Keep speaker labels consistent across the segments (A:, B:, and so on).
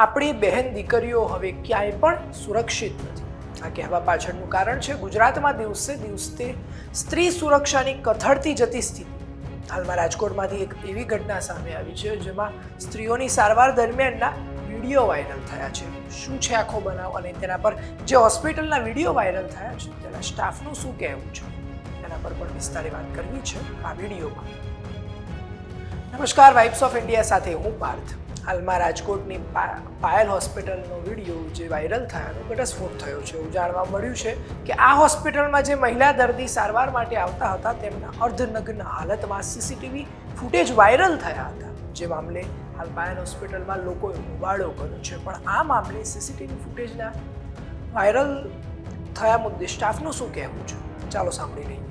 A: આપણી બહેન દીકરીઓ હવે ક્યાંય પણ સુરક્ષિત નથી. આ કહેવા પાછળનું કારણ છે ગુજરાતમાં દિવસે દિવસે સ્ત્રી સુરક્ષાની કથળતી જતી સ્થિતિ. હાલમાં રાજકોટમાંથી એક એવી ઘટના સામે આવી છે જેમાં સ્ત્રીઓની સારવાર દરમિયાનના વીડિયો વાયરલ થયા છે. શું છે આખો બનાવ અને તેના પર જે હોસ્પિટલના વીડિયો વાયરલ થયા છે તેના સ્ટાફનું શું કહેવું છે? તેના પર પણ વિસ્તારે વાત કરવી છે આ વિડીયોમાં. નમસ્કાર વાઇબ્સ ઓફ ઇન્ડિયા સાથે હું પાર્થ. હાલમાં રાજકોટની પાયલ હોસ્પિટલનો વીડિયો જે વાયરલ થયાનો ઘટસ્ફોટ થયો છે એવું જાણવા મળ્યું છે કે આ હોસ્પિટલમાં જે મહિલા દર્દી સારવાર માટે આવતા હતા તેમના અર્ધનગ્ન હાલતમાં સીસીટીવી ફૂટેજ વાયરલ થયા હતા જે મામલે હાલ પાયલ હોસ્પિટલમાં લોકોએ હોબાળો કર્યો છે પણ આ મામલે સીસીટીવી ફૂટેજના વાયરલ થયા મુદ્દે સ્ટાફનું શું કહેવું છે ચાલો સાંભળી લઈએ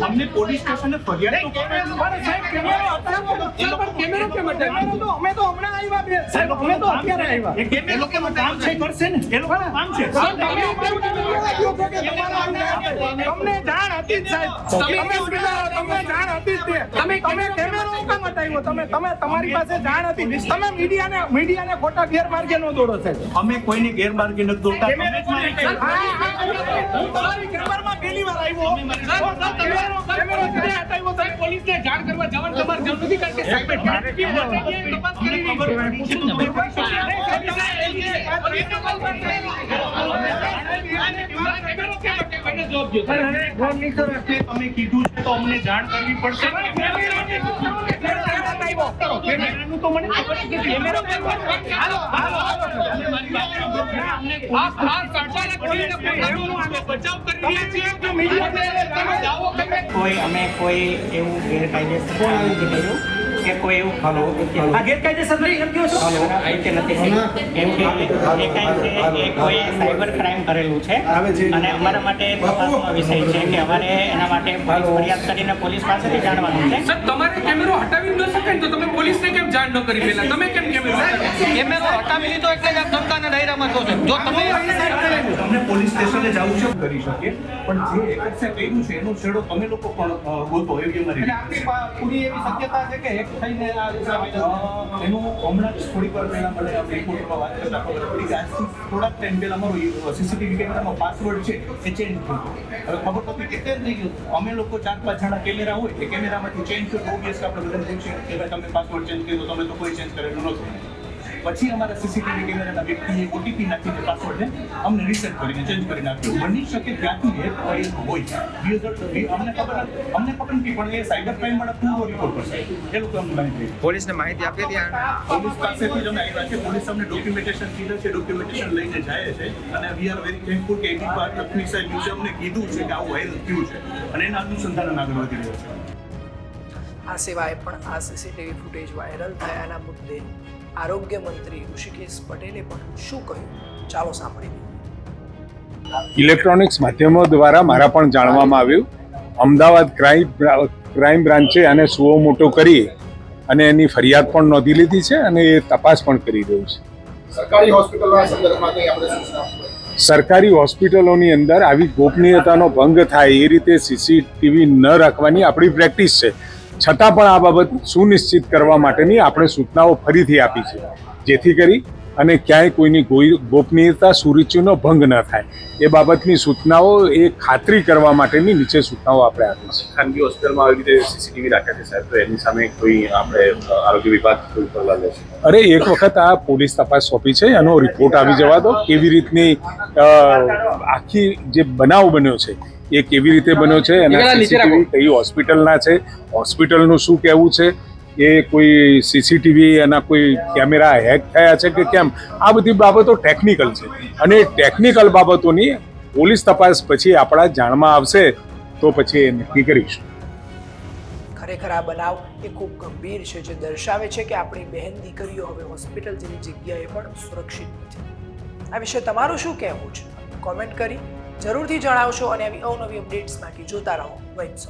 B: અમને પોલીસ સ્ટેશને ફરિયાદ તો કેમ એ લોકોનું કામ છે કરશે ને? એ કામ છે.
C: તમને જાણ હતી સાહેબ. તમે તમને જાણ હતી જ તમે કેમેરો હટાવ્યો તમે તમે તમારી પાસે જાણ હતી તમે મીડિયાને મીડિયાને ખોટા ગેરમાર્ગે નો દોડો છે
B: અમે કોઈને ગેરમાર્ગે નથી છે.
C: હું તમારી ગેરમાર્ગમાં પહેલી વાર આવ્યો પોલીસને જાણ કરવા જવાની તમારે જરૂર નથી કારણ કે સાહેબ તપાસ કરી
B: તમને જો તમે કીધું છે તો અમને જાણ કરવી પડશે
D: કોઈ અમે કોઈ એવું ગેરકાયદેસર કર્યું કે કોઈ એવું
B: આ ગેરકાયદેસર નથી એમ કહો છો?
D: આ રીતે નથી કેમ કે એ કાંઈ છે એ કોઈ સાયબર ક્રાઇમ કરેલું છે. અને અમારા માટે તપાસનો વિષય છે કે અમારે એના માટે ફરિયાદ કરીને પોલીસ પાસેથી જાણવાનું છે.
E: સર તમારે કેમેરો હટાવી ન શકાય તો તમે પોલીસને કેમ જાણ ન કરી પહેલા? તમે કેમ કેમેરો?
F: કેમેરો હટાવી લીધો એટલે જ આપ ધમકાના દાયરામાં છો છો. જો તમે
B: તમને પોલીસ સ્ટેશને જવું છે કરી શકીએ પણ જે કર્યું છે એનો છેડો તમે લોકો પણ ગોતો એવી અમારી
F: આપણી પૂરી એવી શક્યતા છે કે એક થઈને આ
B: એનું હમણાં જ થોડીક વાર પહેલાં મને રિપોર્ટમાં વાત કરતા ખબર પડી કે આજથી થોડાક ટાઈમ પહેલાં અમારો સીસીટીવી કેમેરામાં પાસવર્ડ છે એ ચેન્જ થયું. હવે ખબર પડતી કે ચેન્જ થઈ ગયું. અમે લોકો ચાર પાંચ જણા કેમેરા હોય એ કેમેરામાંથી ચેન્જ થયો ઓબ્વિયસ આપણે બધાને પૂછીએ કે ભાઈ તમે પાસવર્ડ ચેન્જ કર્યો તમે તો કોઈ ચેન્જ કરેલું નહોતું. પછી અમારા સીસીટીવી કેમેરાના વ્યક્તિએ ઓટીપી નાખીને પાસવર્ડને અમને રીસેટ કરીને ચેન્જ કરી નાખ્યો બની શકે ત્યાંથી હેક થયેલું હોય. User- અમને ખબર અમને ખબર નથી પણ એ સાયબર ક્રાઇમ વાળા પૂરો રિપોર્ટ કરશે. એ લોકો અમને માહિતી.
G: પોલીસને માહિતી આપી હતી
B: પોલીસ પાસેથી જ અમે આવ્યા છે પોલીસ અમને ડોક્યુમેન્ટેશન કીધું છે. ડોક્યુમેન્ટેશન લઈને જાય છે. અને વી આર વેરી થેન્કફુલ કે એની પર તકનીક સાહેબ ન્યૂઝે અમને કીધું છે કે આવું વાયરલ થયું છે. અને એના અનુસંધાન આગળ વધી રહ્યો છે
A: આ સિવાય પણ આ સીસીટીવી ફૂટેજ વાયરલ થયાના મુદ્દે આરોગ્ય મંત્રી ઋષિકેશ પટેલે પણ શું કહ્યું? ચાલો સાંભળી
H: ઇલેક્ટ્રોનિક્સ માધ્યમો દ્વારા મારા પણ જાણવામાં આવ્યું. અમદાવાદ ક્રાઇમ ક્રાઇમ બ્રાન્ચે આને સુઓ મોટો કરી અને એની ફરિયાદ પણ નોંધી લીધી છે અને એ તપાસ પણ કરી રહ્યું છે.
I: હોસ્પિટલના સંદર્ભમાં.
H: સરકારી હોસ્પિટલોની અંદર આવી ગોપનીયતાનો ભંગ થાય એ રીતે સીસીટીવી ન રાખવાની આપણી પ્રેક્ટિસ છે. છતાં પણ આ બાબત સુનિશ્ચિત કરવા માટેની આપણે સૂચનાઓ ફરીથી આપી છે. જેથી કરી અને ક્યાંય કોઈની ગોપનીયતા સુરુચિનો ભંગ ન થાય. એ બાબતની સૂચનાઓ એ ખાતરી કરવા માટેની નીચે સૂચનાઓ આપણે આપી છે.
J: ખાનગી હોસ્પિટલમાં આવી રીતે સીસીટીવી રાખ્યા છે સાહેબ? તો એની સામે કોઈ આપણે આરોગ્ય વિભાગ કોઈ પગલાં લેશે
H: અરે એક વખત આ પોલીસ તપાસ સોંપી છે. એનો રિપોર્ટ આવી જવા દો. કેવી રીતની આખી જે બનાવ બન્યો છે એ કેવી રીતે બન્યો છે? એના સીસીટીવી કઈ હોસ્પિટલના છે? હોસ્પિટલનું શું કહેવું છે? એ કોઈ સીસીટીવી એના કોઈ કેમેરા હેક થયા છે કે કેમ? આ બધી બાબતો ટેકનિકલ છે. અને ટેકનિકલ બાબતોની પોલીસ તપાસ પછી આપણા જાણમાં આવશે તો પછી એ નક્કી કરીશું.
A: ખરેખર આ બનાવ એ ખૂબ ગંભીર છે જે દર્શાવે છે કે આપણી બહેન દીકરીઓ હવે હોસ્પિટલ જેવી જગ્યાએ પણ સુરક્ષિત નથી. આ વિશે તમારું શું કહેવું છે? કોમેન્ટ કરી. જરૂરથી જણાવશો અને આવી અવનવી અપડેટ્સ માટે જોતા રહો વાઇબ્સ